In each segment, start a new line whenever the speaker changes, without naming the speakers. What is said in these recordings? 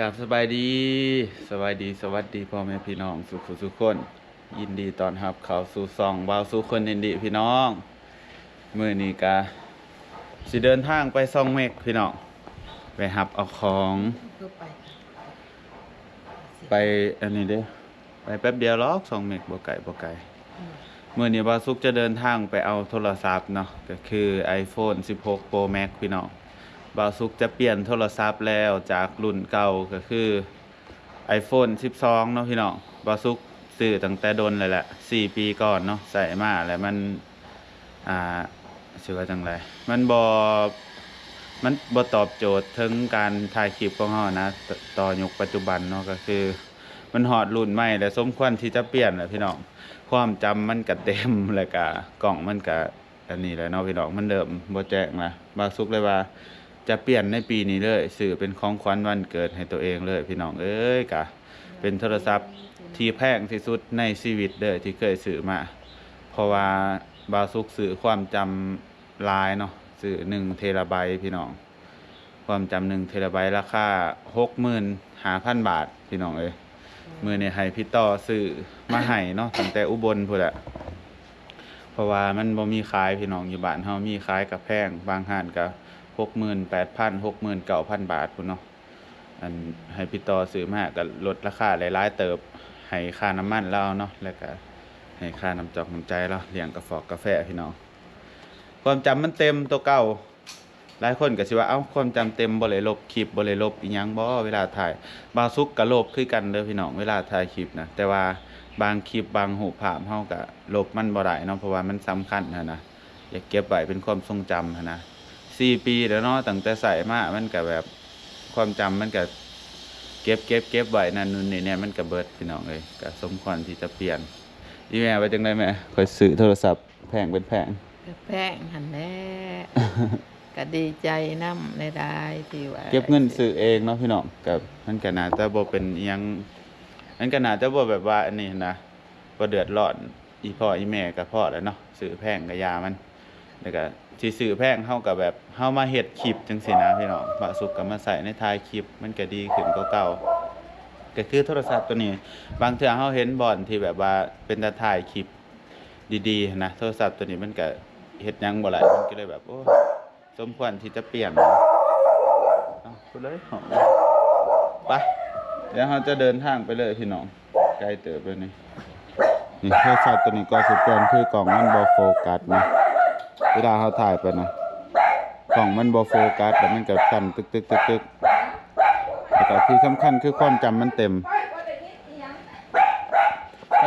กับสบายดีสบายดีสวัสดีพ่อแม่พี่น้องสุขสุขคน ยินดีตอนรับเขาสู่ซองบาวสู่คนยินดีพี่น้องเมื้อนี้กะสิเดินทางไปซองเมกพี่น้องไปหับเอาของ
ไป
อันนี้เด้ไปแป๊บเดียวหรอกซองเมกบ่ไกลบ่ไกล
อืม
มื่อนี้บาซุกจะเดินทางไปเอาโทรศัพท์เนาะก็คือ iPhone 16 Pro Max พี่น้อง บาซุกจะเปลี่ยนโทรศัพท์แล้วจากรุ่นเก่าก็คือ iPhone 12 เนาะพี่น้องบาซุกซื้อตั้งแต่โดนเลยแหละ4 ปีก่อนเนาะใส่มาแล้วมัน อ่าชื่อว่าจังไรมันบอมันบ่ตอบโจทย์ถึงการถ่ายคลิปของเฮานะ ต่อยุคปัจจุบันเนาะก็คือ มันหอดรุ่นใหม่และสมควรที่จะเปลี่ยนแหละพี่น้องความจำมันก็เต็มแล้วก็กล่องมันก็อันนี้แหละเนาะพี่น้องมันเดิมบ่แจ้งนะบาซุกเลยว่า จะเปลี่ยนในปีนี้เลยสื่อเป็นของขวัญวันเกิดให้ตัวเองเลย พี่น้องเอ้ยกะ เป็นโทรศัพท์ที่แพงที่สุดในชีวิตเลยที่เคยซื้อมา เพราะว่าบาซุกสื่อความจำลายเนาะสื่อหนึ่งเทราไบต์พี่น้อง ความจำหนึ่งเทราไบต์ราคาหกหมื่นห้าพันบาทพี่น้องเอ้ยมือในให้พี่ต่อซื้อมาให้เนาะตั้งแต่อุบลพุ่นแหละเพราะว่ามันบ่มีขายพี่น้องอยู่บ้านเฮามีขายกับแพงบางห้านก็ หกหมื่นแปดพันหกหมื่นเก้าพันบาทพุ่นเนาะอันให้พี่ต่อซื้อมากก็ลดราคาหลายๆเติบให้ค่าน้ำมันเราเนาะแล้วก็ให้ค่าน้ำจอกน้ำใจเราเลี้ยงกาแฟอกาแฟพี่น้องความจำมันเต็มตัวเก่าหลายคนก็สิว่าเอ้าความจำเต็มบ่เลยลบคลิปบ่เลยลบอีหยังบ่เวลาถ่ายบางซุกก็ลบคือกันเด้อพี่น้องเวลาถ่ายคลิปนะแต่ว่าบางคลิปบางรูปภาพเฮาก็ลบมันบ่ได้เนาะเพราะว่ามันสำคัญนะนะอยากเก็บไว้เป็นความทรงจำนะ 4ปีแล้วเนาะตั้งแต่ใส่มามันก็แบบความจำมันก็เก็บเก็บเก็บไว้นั่นนู่นนี่เนี่ยมันก็เบิดพี่น้องเอ้ยก็สมควรที่จะเปลี่ยนอีแม่ว่าจังไดแม่ค่อยซื้อโทรศัพท์แพงเป็นแพง
ก็แป้งหันแน่ก็ดีใจน้ำในได้ที่ว่า
เก็บเงินซื้อเองเนาะพี่น้องกับมันก็น่าจะบ่เป็นอิหยังมันก็น่าจะบ่แบบว่าอันนี้นะบ่เดือดร้อนอีพ่ออีแม่ก็พอแล้วเนาะซื้อแพงก็ยามัน แล้วก็สิซื้อแพงเฮาก็แบบเฮามาเฮ็ดคลิปจังซี่นะพี่น้องบาสุกก็มาใส่ในท้ายคลิปมันก็ดีขึ้นกว่าเก่าก็คือโทรศัพท์ตัวนี้ บางเทื่อเฮาเห็นบ่อนที่แบบว่าเป็นตาถ่ายคลิปดีๆนะโทรศัพท์ตัวนี้มันก็เฮ็ดหยังบ่ไหลมันก็เลยแบบโอ้สมควรที่จะเปลี่ยนเอาไปเลยหอมไปเดี๋ยวเราจะเดินทางไปเลยพี่น้องใกล้เติบเลยนี่นี่โทรศัพท์ตัวนี้ก็สิเปลี่ยนคือกล่องมันบอโฟกัสนะ เวลาเราถ่ายไปนะกล่องมันบอโฟกัสแต่มันก็สั่นตึกตึกตึกตึกแต่ที่สำคัญคือความจำมันเต็มไป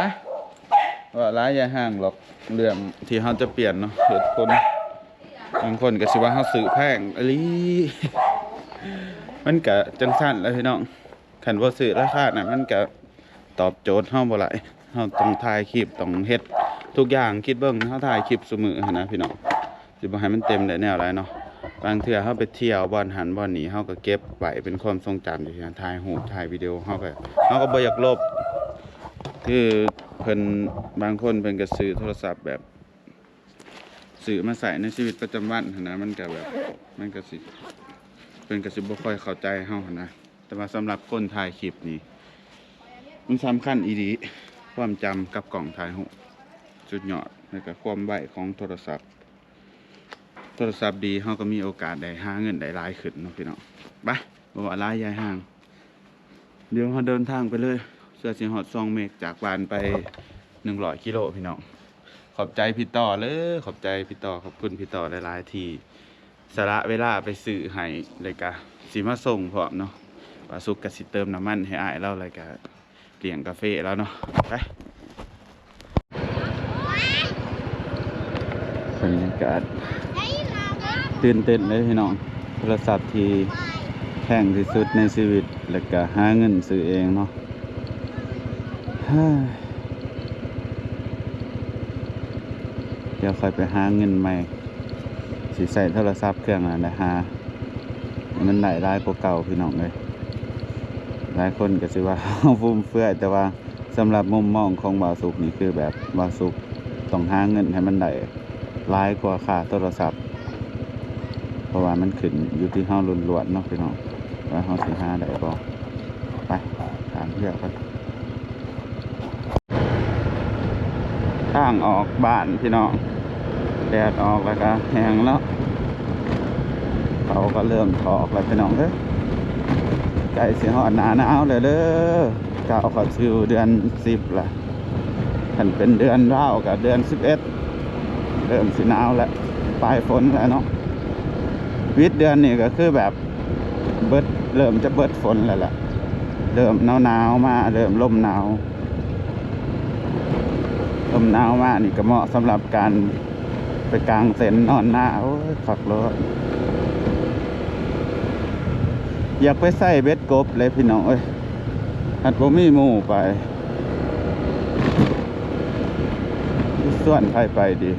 ว่าร้ายอย่าห่างหรอกเรื่องที่เราจะเปลี่ยนเนาะเหตุผลบางคนก็สิว่าเฮาซื้อแพงอลีมันก็จังซั่นแล้วพี่น้องคันบ่ซื้อราคาน่ะ มันก็ตอบโจทย์เฮาบ่หลายเฮาต้องถ่ายคลิปต้องเฮ็ด ทุกอย่างคิดเบิ่งเฮาถ่ายคลิปซุมื้อหันนะพี่น้องสิบ่ให้มันเต็มได้แนวหลายเนาะบางเทื่อเฮาไปเที่ยวบ่อนหันบ่อนนี้เฮาก็เก็บไว้เป็นความทรงจำอยู่ที่นั่นถ่ายรูถ่ายวิดีโอเฮาก็เฮาก็บ่อยากลบ คือเพิ่นบางคนเพิ่นก็ซื้อโทรศัพท์แบบสื่อมาใส่ในชีวิตประจำวันนะมันก็แบบมันก็สิเป็นก็สิบ่ค่อยเข้าใจเฮานะแต่ว่าสำหรับคนถ่ายคลิปนี่มันสำคัญอีดีความจำกับกล่องถ่ายรู ปสุดยอดแล้วก็ความไวของโทรศัพท์ โทรศัพท์ดีเฮาก็มีโอกาสได้หาเงินได้หลายขึ้นเนาะพี่น้องไปบ่ว่าลายยายห่าง เดี๋ยวเราเดินทางไปเลย เสื้อสิฮอด2เมกจากบ้านไป100กิโลพี่น้องขอบใจพี่ต่อเลยขอบใจพี่ต่อขอบคุณพี่ต่อหลายๆที่สละเวลาไปซื้อให้เลยกะสีมาส่งพร้อมเนาะว่าสุกกะสิเติมน้ำมันให้อายเราเลยกะเลี้ยงกาแฟแล้วเนาะไป บรรยากาศตื่นเต้นเลยพี่น้องโทรศัพท์ที่แพงที่สุดในชีวิต แล้วก็หาเงินซื้อเองเนาะเดี๋ยวค่อยไปหาเงินใหม่สิใส่โทรศัพท์เครื่องนั้นนะหามันได้รายกว่าเก่าพี่น้องเลยหลายคนก็สิว่าฟุ่มเฟือยแต่ว่าสำหรับมุมมองของบาสุกนี่คือแบบบาสุกต้องหาเงินให้มันได้ รายกว่าค่าโทรศัพท์ เพราะว่ามันขึ้นอยู่ที่เฮาล้วนๆเนาะพี่น้องว่าเฮาสิหาได้บ่ไปตามเพื่อนกันทางออกบ้านพี่น้องแดดออกแล้วก็แห้งแล้วเขาก็เริ่มถอกแล้วพี่น้องเอ้ยใกล้สิฮอดหนาหนาวเลยเด้อก้าข้าสู่เดือนสิบละขันเป็นเดือนเล่ากับเดือนสิบเอ็ด ริ่มสิหนาวแล้วปลายฝนแล้วเนาะวิทย์เดือนนี่ก็คือแบบเบิดเริ่มจะเบิดฝนแล้วล่ะเริ่มหนาวหนาวมาเริ่มลมหนาวลมหนาวมานี่ก็เหมาะสำหรับการไปกลางเต็นท์นอนหน้าโอ้ยขับรถอยากไปใส่เบ็ดกบเลยพี่น้องเอ้ยหัดบ่มีหมู่ไปส่วนไผไปดี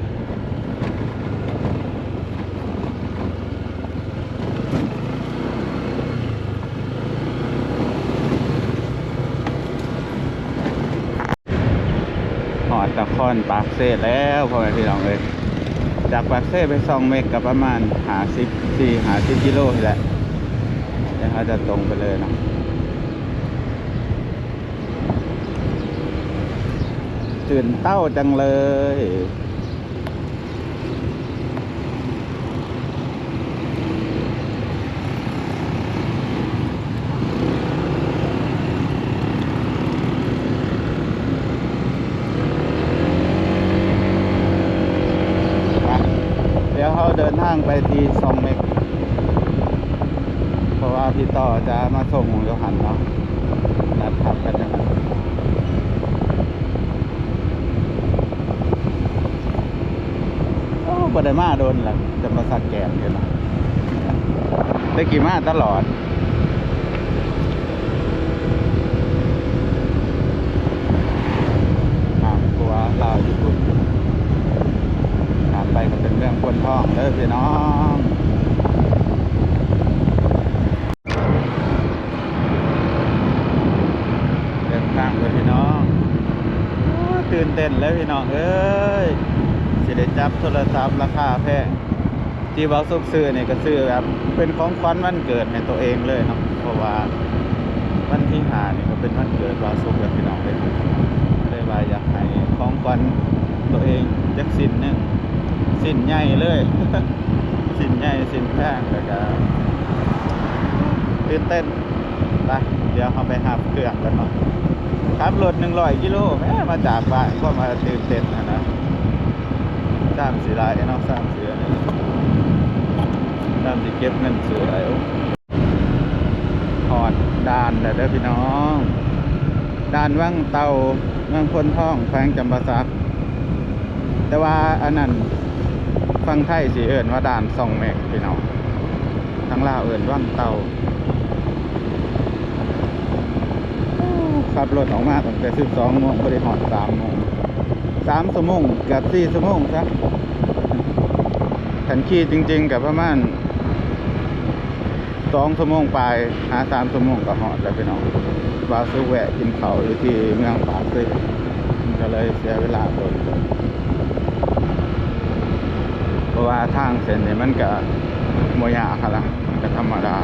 หอดตะคอนปากเซ่แล้วพ่อแม่พี่น้องเลยจากปากเซ่ไปซองเมกกับประมาณหาสิบสี่หาสิบกิโลนี่แหละเดี๋ยวเขาจะตรงไปเลยนะตื่นเต้าจังเลย เดี๋ยวเขางไปที่ซองเมกเพราะว่าพี่ต่อจะมาส่งโยหันเนาะนัดทับกันนะครับโอ้บไดมาโดนแหละจะมาสักแกมอยู่เนะได้กี่มาตลอด ทางตัวลาวญี่ปุ่น ผ่านไปก็เป็นเรื่องคนท้องเด้อพี่น้องเดินทางไปพี่น้องตื่นเต้นแล้วพี่น้องเอ้ยสิได้จับโทรศัพท์ราคาแพงที่เบาซุกซื้อเนี่ยก็ซื้อแบบเป็นของขวัญวันเกิดให้ตัวเองเลยเนาะเพราะว่าวันที่หาเนี่ยก็เป็นวันเกิดบาซุกกับพี่น้องเลยเลยว่าอยากให้ของขวัญตัวเองจักสินหนึง สิ้นใหญ่เลย สิ้นใหญ่สิ้นแพงแล้วก็ตื่นเต้นไปเดี๋ยวเขาไปหาเครื่องกันเนาะขับรถหนึ่งร้อยกิโลแม่มาจากบ้านก็มาตื่นเต้นนะนะสร้ามสีลายเนาะสร้ามสีอันนี้สามสีเก็บเงินสวยหอดด่านแล้วเด้อพี่น้องด่านว่างเตาเมืองพนท่องแขวงจำปาสักแต่ว่าอันนั้น ฟังไทยสิเอิญว่าด่านสองแมกพี่น้องทางลาวเอิญว่างเตาขับรถออกมาตั้งแต่สิบสองโมงบริหารสามโมงสามชั่วโมงเกับสี่ชั่วโมงซะขันขี่จริง ๆ กับประมาณสองชั่วโมงไปหาสามชั่วโมงก็หอดแล้วพี่น้องบาซื้อแวะกินเขาอยู่ที่เมืองปากซ่ก็เลยเสียเวลาโดน ว่าทางเส้นนี้มันก็โมยาค่ะล่ะมันก็ธรรมดา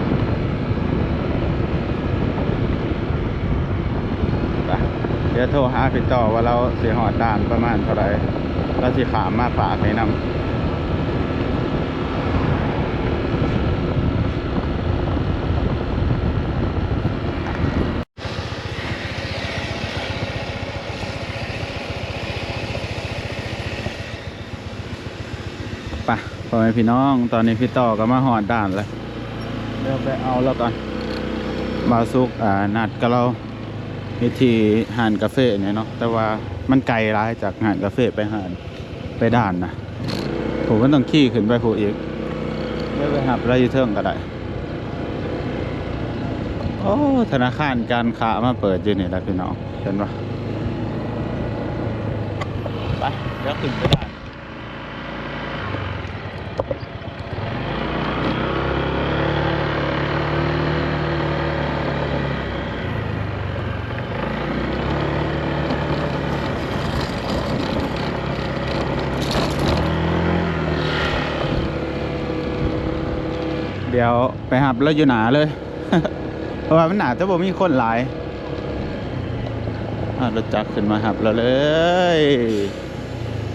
เดี๋ยวโทรหาพี่ต่อว่าเราเสียหอดด่านประมาณเท่าไหรเราสิขามมาฝากให้นำไป พี่น้อง ตอนนี้พี่ต่อก็มาหอดด่านแล้วเดี๋ยวไปเอาแล้วก่อนบาซุกอ่านัดกับเราวิธีหานกาแฟเนี่ยเนาะแต่ว่ามันไกลร้ายจากหานกาแฟไปหานไปด่านนะผมก็ต้องขี่ขึ้นไปผูอีกเดี๋ยวไปหับไรยูเทิงก็ได้โอ้ธนาคารการค้ามาเปิดอยู่นี่แหละพี่น้องเห็นปะไปเดี๋ยวขึ้นไปด่ ดี๋ยวไปหับแล้วอยู่หนาเลย เพราะว่ามันหนาจะบ่มีคนหลายอ่ารถจักรขึ้นมาครับเราเลย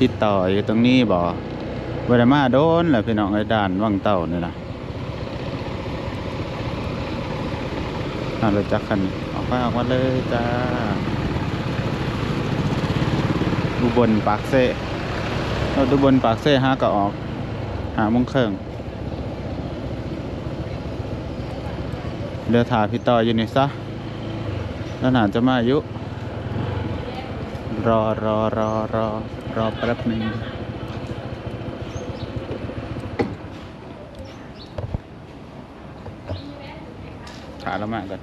ติดต่ออยู่ตรงนี้บ่บ่ได้มาโดนแหละพี่น้องไอ้ด่านวังเต่านี่นะอ่ารถจักรคันออกไปออกมาเลยจ้าอุบลปากเซ่เราดูบนปากเซ่ห้าก็ออกหาโมงครึ่ง เรือถาพี่ต่ออยู่นี่ซะแล้วหนาจะมาอายุ รอรอรอรอรอแป๊บหนึ่งขาละมากก่อน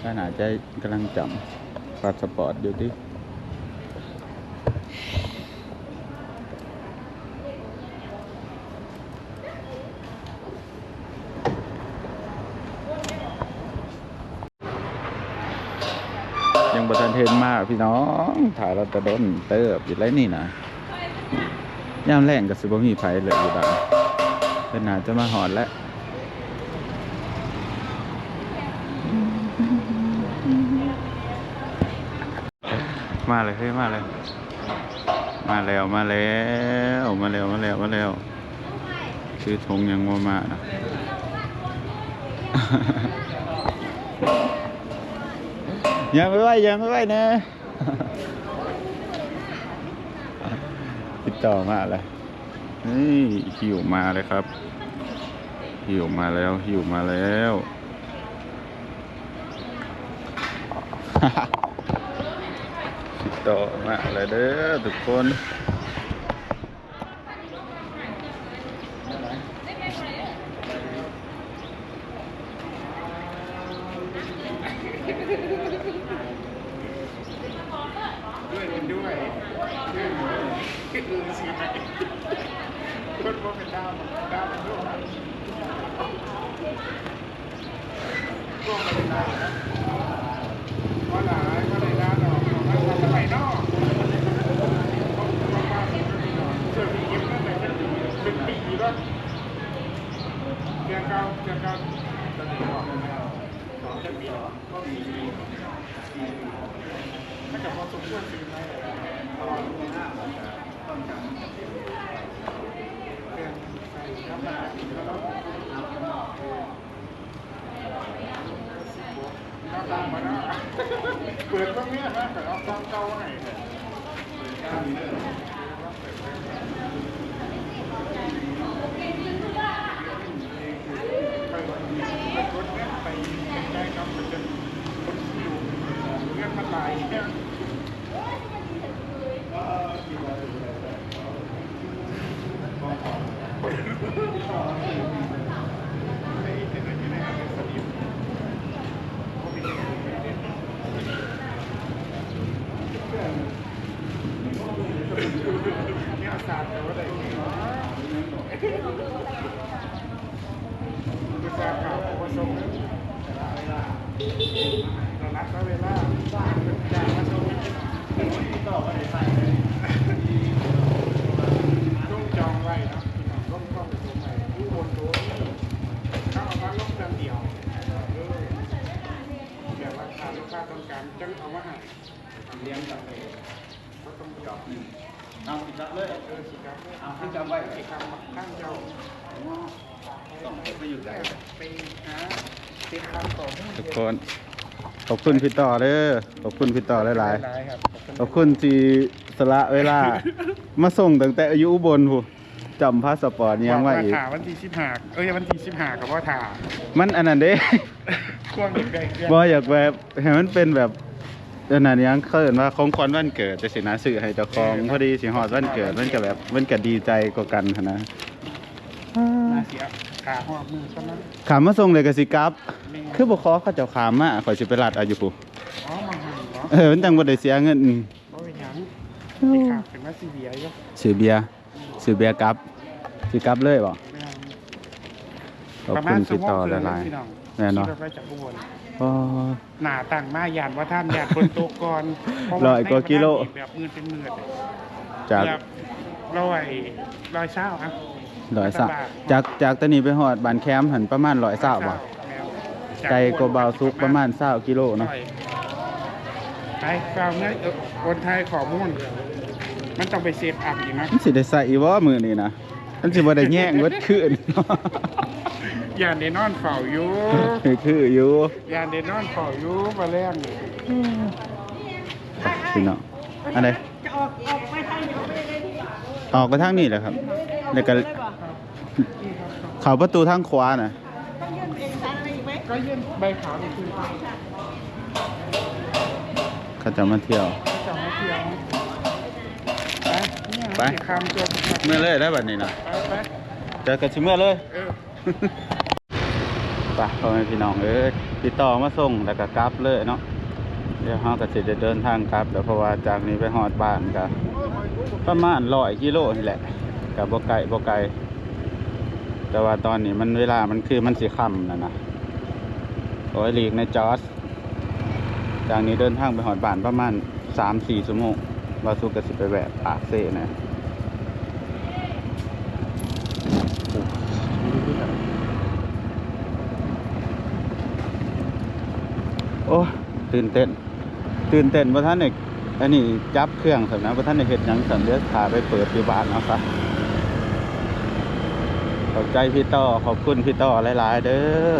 ถ้าหนาจะกำลังจำพาสปอร์ตอยู่ที่ ยังบัทันเทนมากพี่น้องถ่ายเราตะดนเติบอยู่ไรนี่นะย่ามแรงกับสิบมีไผเลยอยู่ดังเป็นหนาจะมาหอนแล้วมาเลยเฮ้ยมาเลย มาแล้วมาแล้วมาแล้วมาแล้วมาแล้วชื่อธงยังว่ามานะ ยังไม่ไหวยังไม่ไหวนะ ติดต่อมาเลยนี่หิวมาเลยครับ หิวมาแล้ว หิวมาแล้วติดต่อมาเลยเด้อทุกคน
ด้วยมันด้วยคือสีไหนคนว่าเป็นดาวดาวมันด้วยก็ไม่ได้ดาวนะว่าหลายว่าได้ดาวดอกว่าทำไมนอกเจอมีเก็บตั้งแต่เป็นปีแล้วเดือนเก้าเดือนเก้าตอนนี้บอกแล้วสองจะปีก็มีถ้าเกิดพอสมควรซื้อไหมตอนต้นกันเดือนใส่น้ำตาลแล้วก็น้ำ ตั้งมาแล้วเปิดตรงนี้นะแต่เราตั้งเก้าให้ไปรถเนี่ยไปใกล้ๆกับมันจะคนที่อยู่เรื่องมาตายเนี่ยศาสตร์แต่ว่าอะไรเนี่ยคือศาสตร์ข่าวผสมเรานัดเวลาจากผสมต่อไปใส่ต้องจองไว้นะพี่น้องต้องเข้าไปดูใหม่ผู้บนโดนถ้าเอามาลงเดือนเดียวแบบว่าขาดลูกค้าต้องการจังเอามาให้เลี้ยงกันเลยก็ต้องจอง
เอาสิครับเลย
เออสิครับเอาขึ้นจำไว้สิครับข้างเจ้า
ต้องไปอยู่ใจ
ไปหาติดตามต่อ
ทุกคน ขอบคุณพี่ต่อเด้อขอบคุณพี่ต่อหลาย
หลายครับ
ๆ ขอบคุณที่สละเวลา มาส่งตั้งแต่อายุอุบลผู้จำพาสปอร์ตยังไว้อีก
ถาวันที่สิบห้าเอ้ยวันที่สิบห้ากับว่าถา
มันอันนั้นเด้
ควงอีกแบ่งเดือน
บ่อยากแบบให้มันเป็นแบบอันนั้นยังเคินว่าของขวัญวันเกิดจะสินะซื้อให้เจ้าของพอดีสิฮอดวันเกิดมันก็แบบมันก็ดีใจกว่ากันหั้นนะ
มาเสียขาหัวมือเท่านั้น
ขามมาส่งเลยก็สิกลับ
แม่
คือบ่ขอเขาเจ้าขามมาข่อยสิไปรัดเอาอยู่ผู้
อ๋อมาหัน เหรอ
เออมันจังบ่ได้เสียเงิน
บ่เป็นหยังที่ขาดเป็นว่าซีเบียอยู่
ซื้อเบียร์ซื้อเบียร์กลับสิกลับเลยบ่
แม่น
ขอบ
ประ
คุ
มาณ
ณพี่ต่อ
ชั่วโมง
หลาย
พี่น้อง
ๆแน่เนาะ
ขี่รถไปจากอุบล
อ๋อ
หน้าต่างมายานว่าท่านยานคนโตกก่อนเพราะว่า
ร้อยกว่ากิโล
ในแบบมือเป็นมือเลย
จาก
แบบร้อยร้อยเช้าครับ
ร้อยสะจากจากตอนนี้ไปฮอดบ้านแคมป์หันประมาณ120บ่
แมว
ไกลกว่าบาวซุกประมาณ20กิโลเนาะ
ไปฟังนะเออคนไทยขอมุ่นมันต้องไปเซฟอัพอีกนะ
มันสิได้ใส่อีบ่มื้อนี้นะมันสิบ่ได้แย่งเบิดคืน
ยานเดนอนเฝ้าอยู่
คือคืออยู่
ยานเดนอนเฝ้าอยู่มาแรงนี่
พี่น้องอันใด
จะออกออกไปทางนี้ออกไปได้ที่
ออกไปทางนี้แหละครับแล้วก็เข้าประตูทางขวาน่ะ
ต้องยื่นเอกสารอะไรอีกไหม
ก็ยื่นใบขาวนี่คือเขา
เขาจะมาเที่ยว
จะมาเที่ยวไปเนี่ย
ไป
สิคำจบ
เมื่อเลยได้บัดนี้นะ
ไปไป
เจอกันชิเมื่อเลย
เออ
ไปพ่อแม่พี่น้องเอ้ยติดต่อมาส่งแล้วก็กลับเลยเนาะเดี๋ยวเฮาก็สิจะเดินทางกลับแล้วเพราะว่าจากนี้ไปฮอดบ้านก็ประมาณ100กิโลนี่แหละก็บ่ไกลบ่ไกลแต่ว่าตอนนี้มันเวลามันคือมันสิค่ำน่ะนะโอ้ยหลีกในจอร์จ จากนี้เดินทางไปฮอดบ้านประมาณ3-4ชั่วโมงว่าสุกก็สิไปแวะปากเซ่นะโอ้ตื่นเต้น ตื่นเต้นว่าท่านเอกอันนี้จับเครื่องสำนะว่าท่านเอกเห็ดยังสำเดี๋ยวพาไปเปิดที่บ้านเอาซะขอบใจพี่ต่อขอบคุณพี่ต่อหลาย ๆ เด้อ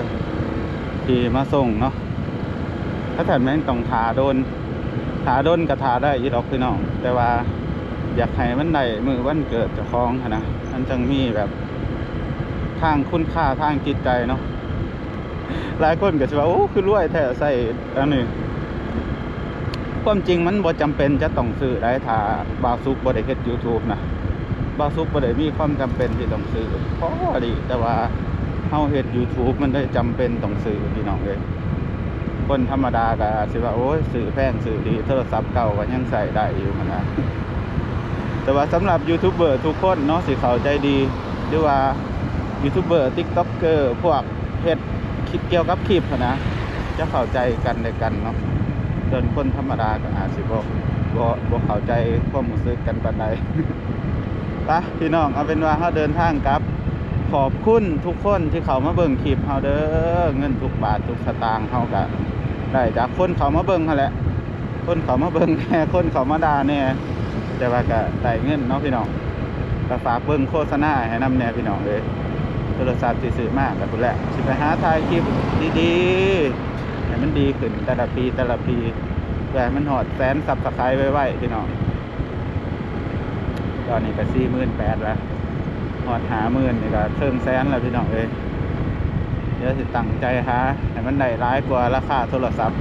ที่มาส่งเนาะ ถ้าแต่แม่งต้องทาโดนทาโดนกระทาได้อีดอกพี่น้อง แต่ว่าอยากให้มันได้มือวันเกิดจะคล้องนะมันจังมีแบบทางคุณค่าทางจิตใจเนาะหลายคนก็จะว่าโอ้คือรวยแท้ใส่อันนี้ความจริงมันบ่จำเป็นจะต้องซื้อได้ถ้าบาซุกบ่ได้เฮ็ด YouTube นะบาซุกบ่ได้มีความจำเป็นที่ต้องซื้อพอดีแต่ว่าเฮาเฮ็ด YouTube มันได้จำเป็นต้องซื้อพี่น้องเอ้ย คนธรรมดาก็อาจสิว่าโอ้ยซื้อแพงซื้อดีโทรศัพท์เก่าก็ยังใส่ได้อยู่หั่นนะแต่ว่าสำหรับยูทูบเบอร์ทุกคนเนาะสิเขาใจดีหรือว่ายูทูบเบอร์ TikToker พวกเฮ็ดคิดเกี่ยวกับคลิปนะจะเข้าใจกันในกันเนาะส่วนคนธรรมดาก็อาจสิบ่บ่บ่เข้าใจความรู้สึกกันปานใดไปพี่น้องเอาเป็นว่าเฮาเดินทางกลับขอบคุณทุกคนที่เขามาเบิ่งคลิปเฮาเด้อเงินทุกบาททุกสตางค์เฮาก็ ได้จากคนเขามาเบิ่งหั่นแหละ คนเขามาเบิ่งแหน่คนเขามาด่าแหน่แต่ว่าก็ได้เงินเนาะพี่น้องก็ฝากเบิ่งโฆษณาให้นำแน่พี่น้องเด้ยโทรศัพท์ที่ซื้อมากกับคุณแหละสิไปหาถ่ายคลิปดีๆให้มันดีขึ้นแต่ละปีแต่ละปีเพื่อให้มันหอดแสนซับสไครต์ไว้ๆพี่น้องตอนนี้ก็สี่หมื่นแปดแล้วหอดหาหมื่นนี่ก็เพิ่มแสนแล้วพี่น้องเอ้ย เดี๋ยวสิตั้งใจหาให้มันได้ร้ายกว่าราคาโทรศัพท์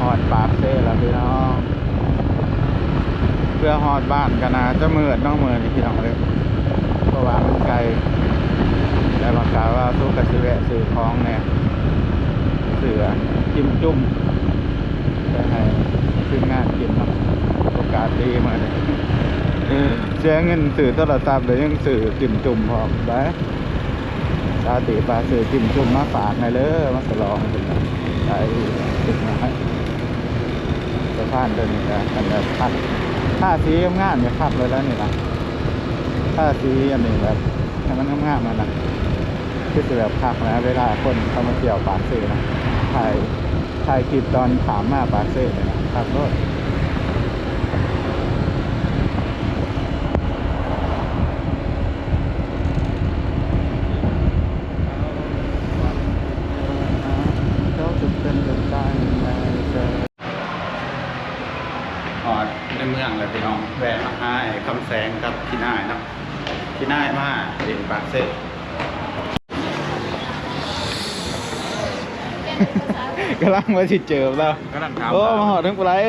หอดปากเซ่แล้วพี่น้อง เพื่อหอดบ้านกันนะจะเมือดน้องเมือนี่พี่น้องเลยเพราะว่ามันไกลแต่บางกล่าวว่าสู้กับซื้อแวะซื้อของเนี่ยเสือจิ้มจุ่มจะให้ขึ้นงานกินเนาะโอกาสดีมาเลย เสียเงินสื่อโทรศัพท์เลยยังสื่อจิ้มจุ่มพร้อมได้ตาตีปลาสื่อจิ้มจุ่มมาฝากในอยเลยมาสลองได้ติดมาให้สะพานตัวนี้นะกันแบบพัดท่าสีงามเนี่ยขับเลยแล้วนี่นะท่าสีอันนี้แบบให้มันงามๆมันนะคือจะแบบพักนะเวลาคนเข้ามาเที่ยวปากเซ่นะถ่ายถ่ายคลิปตอนถามมาปากเซ่เนี่ยนะขับรถเขาจะเป็นเดินได้ในใจ หอดในเมืองเลยพี่น้องแวะมาหาไอ้คำแสงกับพี่นายเนาะพี่นายมาเด่นปากเซ่ กำลั งมาสิเจอแล้ว
ก็นั่งถาม
โอ้มาหอดทั้งปลาย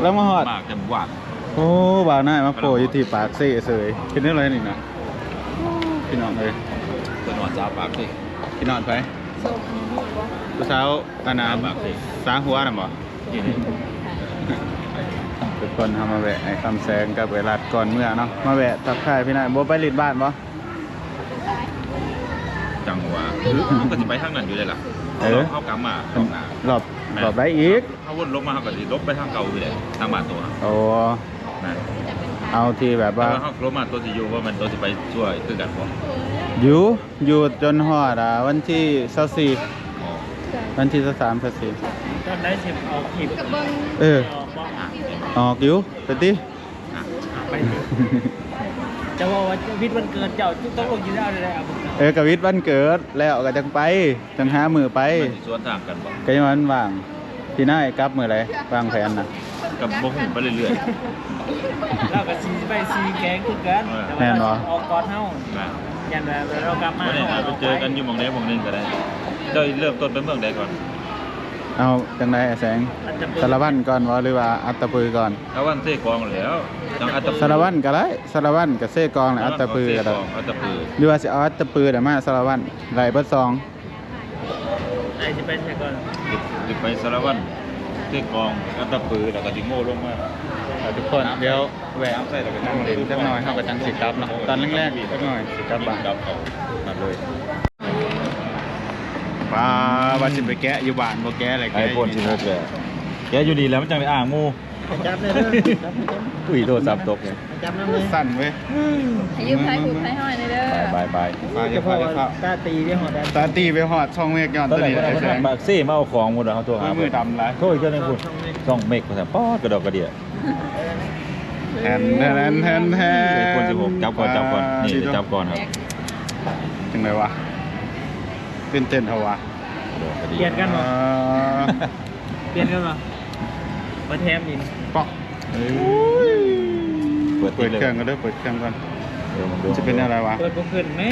แล้วมาหอด
มากแต่หวาน
โอ้บ่าวนายมาโผล่อยู่ที่ปากเซ่เสยเป็นเรื่องอะไรนี่นะพี่น้องเลย
เป็นหวานจ้าปากสิ
พี่น้องไป
ส่งนี่บ่
ผู้สาวอานา
ปากสิ
สาหัวน่ะบ่
ที่นี่
ทุกคนทำมาแวะไอ้คำแสงกับเวลาก่อนเมื่อเนาะมาแวะทักทายพี่นายบ่ไปลิดบ้านบ่
จังห วะว่ามันก็สิไปทางนั้นอยู่เลยล่ะ
เออ
เข้ากลับมาเข้าหน้าร
อบรอบได้อีก
ถ้าวนลงมาเขาก็สิลบไปทางเก่าอยู่เลยทางบ้านตัว
โอ้
นะ
เอาที่แบบ
แต่
ว่า
ว่าเขาลบมาตัวสิอยู่ว่ามันตัวสิไปช่วยคือกันบ่
อยู่อยู่จนฮอดอะวันที่24
อ๋อ
วันที่23 24
ตอนได้สิบเอาขีบ
เออ
ออกบ้างอะ
ออกอยู่ไปติ
ไปดิ จะว่าวันวิทย์วันเกิดเจ้าต้องลงกินได้เลยอะผม
เออกะวิทย์วันเกิดแล้วก็จังไปจังหามือไป
มันสิสวนทางกันบ่
ก็ยังวันว่างพี่นายกลับมือไรวางแผนนะ
กับบ่ฮู้ไปเรื่อย
เรากับซีไปซีแกงคือกัน
แน่นอน
ออกก่อนเท่า
ๆนะ
ยันแบบเรากลับมา
บ่ได้อาจไปเจอกันอยู่หม่องใดหม่องหนึงก็ได้เจ้าเริ่มต้นไปเมืองใดก่อน
เอาจังไรไอ้แสง
อาจจะ
สารวัตรก่อนวะหรือว่าอัตตปือก่อน
ถ้าวันเซ่กองแล้วจังอัตตปือ
สารวัตรก็ได้สารวัตรกับเซ่กองและอัตตปือก็
ก็
ได้
อัตตปือ
หรือว่าสิเอาอัตตปือเดี๋ยวมาสารวัตรไรเบิดซอง
ไอ้จะไปใช่ก่อน
สิไปสารวัตรเซ่กองอัตตปือแล้วก็สิโง่ลงมา
ทุกคนเดี๋ยวแหวะนั่งเล่นจักหน่อยเข้ากับจังสิกลับเนาะตอนแรกๆจักหน่อยสิกลับบ้าน
ดับเขานั่นเลย
ป้า ว่าสิไปแกะอยู่บ้านบ่แกะอะไร
ไอ
แกะ
โฟน16แกแกอยู่ดีแล้วมันจังไปอ่างหมู่
จับเลยเด้อ
อุ้ยโทรศัพท์ตกเลย
จับน้ำเลย
สั่นเว้ย
ให้ยืมไทยหูไทยห้อยในเด้อบา
ยบาย
มา
จะ
จะ
พอ
พาจะพา
ตาตีได้หอดได้
ตาตีไปหอดช่องเมฆย้อน
ตอน
ตัว
ไหน
นี้
ก็ได้
ไอ้แสง
ปากซี่มาเอาของหมดแล้วเอาตัวหา
มือดำไร
โทษอีกเจ้าหนึงคุณช่องเมกภาษาป๊อดกระดอกกระเดีย
แทนแทนแทนแทน
ไอโฟน16จับก่อนจับก่อนนี่เดี๋ยวจับก่อนครับ
จังไรวะตื่นเต้นเท่าวะ
กระดอกกระเดี
เปลี่ยนกัน
เอ
บ่
อ
เปลี่ยนกันบ่มาแทมดิน
ป๊อก
เปิด
เปิด
เลย
เครื่องก็ได้เปิดเครื่องก่อน
เดี๋ยวมันดู
จะเป็นอะไรวะ
เปิดบ่ขึ้นแม่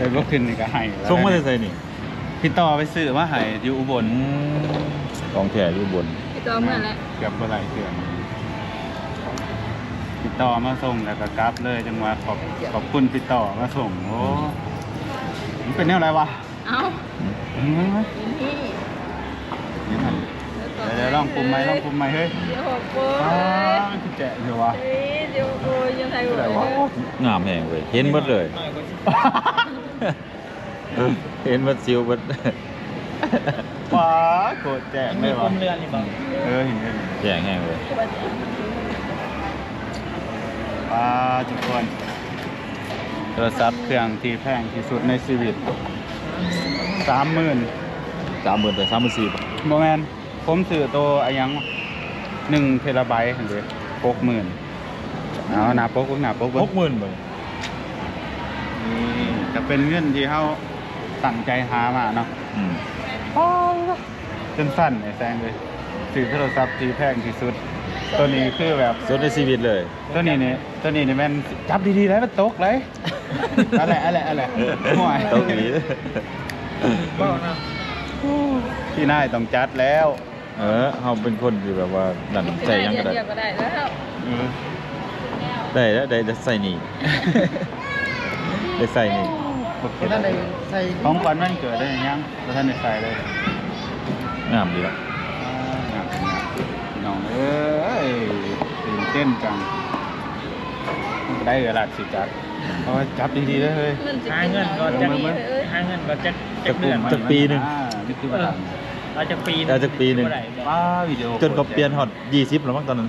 ไอ้พวกขึ้นนี่ก็ให้แล้ว
ส่งมาได้ใส่นี่
พี่ต่อไปซื้อมาให้อยู่อุบล
ของแท้อยู่บน
พี่ตัวเมื่อแล้ว
เกือบเมื่อไรเครื่องพี่ต่อมาส่งแล้วก็กลับเลยจังหวะขอบขอบคุณพี่ต่อมาส่งโอ้มันเป็นแนวอะไรวะ
เอ้า
อืม
นี่
เดี๋ยวมันเดี๋ยวลองปุ่มไหมลองปุ่มไหมเฮ้ย
เดี๋ยวหกโบ
อ้าคือแจะอยู่วะ
เฮ้ยเดี๋ยวโบยังไทยหู
อะไรวะ
งามแห่งเว้ยเห็นหมดเลย
หน่อยกว่าสิ
เห็นหมดซิวหมด
ว้าโคตรแจก
มัน
เล
มี
ย
ควะวามเรือนนี่บ่
เออเห็นเลย
แย่งแห้งเลย
ว้าทุกคนโทรศัพท์เครื่องที่แพงที่สุดในชีวิต สามหมื่น
สามหมื่นแต่สามหมื่นสี่
โมแมนผมซื้อตัวอะไรยังหนึ่งเทราไบต์เห็นเลยหกหมื่นเอาหนาปกหนาปกเบิ่
ห
ง
กหมื่นเลย
นี่จะเป็นเงินที่เขาตั้งใจหามาเนาะ
อืม
จนสั้นไอ้แซงเลยซื้อโทรศัพท์ที่แพงที่สุด ตัวนี้คือแบบ
สุดในชีวิตเลย
ตัวนี้นี่ตัวนี้นี่แม่นจับดีๆแล้วมันตกเลยอะไรอะไรอะไรห่วย
ตกนี้
บ่เนาะ
พี่นายต้องจัดแล้ว
เออเขาเป็นคนที่แบบว่านั่นใส่หยังก็ได้
เดียวก็ได้แล้ว
เออ
ได้แล้วได้ได้ใส่นี่ได้ใส่นี่
นั่นเลยใส่
ของขวัญวันเกิดได้ยังแล้วท่านได้ใส่เลย
งามดีละ
อ่าพี่น้ องเอ้ยตื่นเต้นจัง ได้เวลาสิจัดเอาไว้จับดีๆเลยเฮ้ย
หาเงินก่อนจะหาเงินก่อนจะจะเดือน
จักปีหนึ่ง
อ่านี่คือว่าท
เราจะปี
เราจะปีหนึ่ง
บ่ได้บ่ำ
ว้าวิดีโอ
จนเขาเปลี่ยนฮอตยี่สิบแล้วมั้งตอนนั้น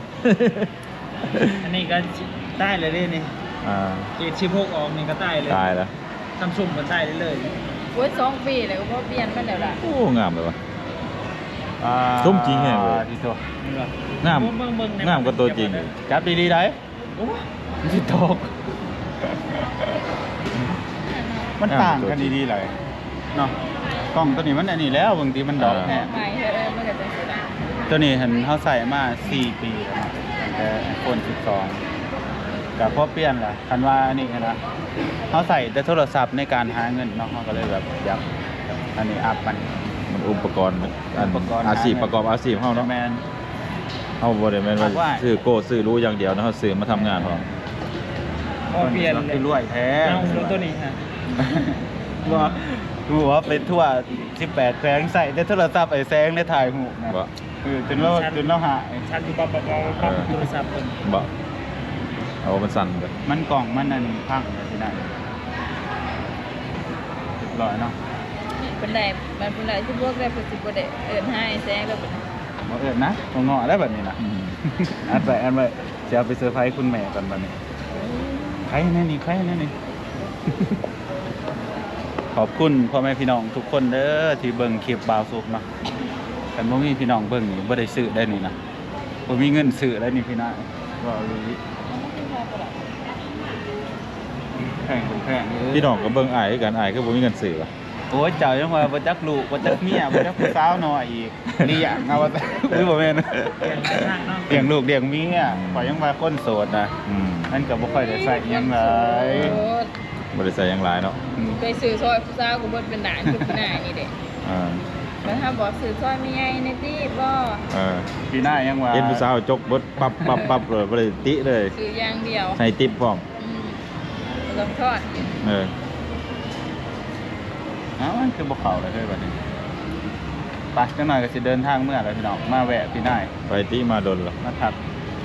อันนี้ก็ได้เลยเด้นี่
อ่า
เจ็ดสิบหกออกนี่ก็ได้เลย
ตายแล้ว
ซัมซุงก็ได้เลย
โอ้ยสองปีเลยก็บ่เปลี่ยนมันเดี๋ยวละ
โอ้งามเลยวะ
อ่า
ส้มจริงไงเว้ย
ที่ตัว
นี่ว่ะ
งาม
เบิ่งเบิ่งใน
งามกว่าตัวจริงอีก
จับดีๆได้
โอ้
มันสิตก มันต่างกันดีๆเลยเนาะกล้องตัวนี้มันอันนี้แล้วบางทีมันดอกแน่
ใหม่เฮ้ยมันก็จะเสียดาย
ตัวนี้เห็นเขาใส่มา4ปีแล้วเนาะตั้งแต่ iPhone 12กับพอเปลี่ยนล่ะคันว่าอันนี้นะเขาใส่แต่โทรศัพท์ในการหาเงินเนาะเขาก็เลยแบบอยากอันนี้อัพมัน
มัน อุปกรณ์อัน
อุปกรณ์
อาชีพ
หาเงิน
ประกอบอาชีพเฮาเนาะ
แมน
เฮาบ่ได้แม่นว่า
ฝากไว้
ซื้อโก้ซื้อรู้อย่างเดียวนะเฮาซื้อมาทำงานพร้อม
พอเปลี่ยนเล
คื
ย
อรวยแท้
เอาดูตัวนี้ฮะ
ว่าดูว่าเป็นทั่ว 18แสงใส่แต่โทรศัพท์ไอ้แสงในถ่ายหูนะ
บ่
เออจนเราจนเราหาย
ชันอยู่ปั๊บปั๊บปั๊บปั๊บโทรศัพท์เพิ่น
บ่เอามันสั่นไป
มันกล่องมันอันพังเลยที่นั่นร้อยเนาะ
เป็นไรมันเป็นไรที่พวกได้เป็นสิบได้เอินให้แซงแล้วเป็น
บ่เอิ้นนะบ่เงาะได้แบบนี้นะ
อืม
อันไปอันไปจะเอาไปเซอร์ไพรส์คุณแม่กันบัดนี้ใครแน่นี่ใครแน่นี่ขอบคุณพ่อแม่พี่น้องทุกคนเด้อที่เบิ่งคลิปบาวสุกเนาะแต่บ่มีพี่น้องเบิ่งนี่บ่ได้ซื้อได้นี่นะบ่มีเงินซื้อได้นี่พี่น้าว่าเอาอีหลีแพงเป็นแพงเอ้ย
พี่น้องก็เบิ่งอ้ายคือกันอ้ายคือบ่มีเงินซื้อว่ะ
โอ้ยเจ้ายังว่าบ่จักลูกบ่จักเมียบ่จักผู้สาวน้อยอีกเลี้ยงเอาว่าแต่หรือบ่แม่น
เปลี่ยนหลายทางเนาะ
เลี้ยงลูกเลี้ยงเมียข่อยยังว่าคนโสดนะ
อืม
มันก็บ่ค่อยได้ใส่อิหยังหลาย
บ่ได้ใส่หยังหลายเนาะ
อืม
เคยซื้อซอยผู้สาวกูเบิดเป็นหนานคือพี่นายนี่เด็
อ่า
แล้วถ้าบอกซื้อซอยไม่ใหญ่ในที่บ่
เออ
พี่หน้ายังว่า
เห็นผู้สาวจกเบิดปั๊บปั๊บปั๊บเลยบ่ได้ติเลย
ซื้ออย่างเดียว
ให้ติปพร้อม
อืมบ่ต้องทอด
เออ
เอ้ามันคือบ่เข้าเลยเฮ้ยบัดนี้ไปจังหน่อยก็สิเดินทางเมื่อแล้วพี่น้องมาแวะพี่นาย
ไปติมาดนล่ะ
มาทัก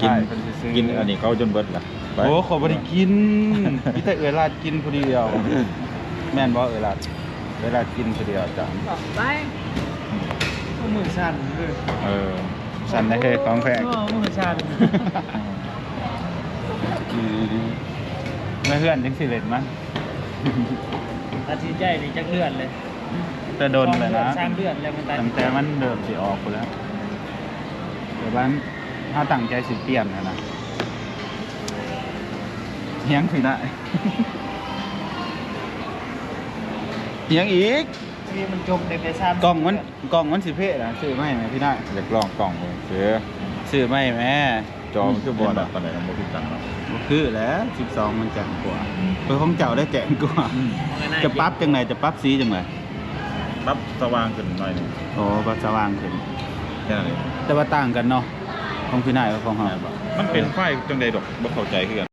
กิน
ใช่เพิ่สิซื้
กินอันนี้เขาจนเบิดล่ะไป
โอ้ขอยบ่ได้กินมีแต่เอื้อราดกินผู้เดียว แม่นบ่เอื้อราดเอื้อราดกินผู้เดียวจ้ะ
บอกไป
เอามือสั่นเลย
เออ
สั่นได้เฮ้ยของแพง
ก็มือสั่น
อืมไม่เพื่อนจังสิเล่นมั้ง
ตัดสินใจนี่จักเดือนเลย
แต่โดนเลยนะ
สามเดือนแล้วมันตัด
ตั้งแต่มันเดิมสิออกไปแล้วเดี๋ยวบ้านถ้าตั้งใจสิเปลี่ยนนะนะเฮียงสิได้เฮียงอีก
นี่มันจบในแต่สาม
กล่องมันกล่องมันสิเพะนะซื้อไม่ไหมพี่ได้
อยากลองกล่องเบิ่งเสือ
ซื้อไม่แม่
จอมันคือบ่ดับปานใดนะบ่คือกันเนาะ
บ่คือแล้วสิบสองมันแจ่งกว่าเออของเจ้าได้แจ่งกว่า จะปรั๊บจังไหนจะปรั๊บสีจังไหน
ปั๊บสว่างขึ้นหน่อยหนึง
โอ้ก็สว่างขึ้น
แค่นั้นเอง
แต่ว่าต่างกันเนาะของพี่นายกับของเฮา
มันเป็นไฟจังใดดอกบ่เข้าใจคือกัน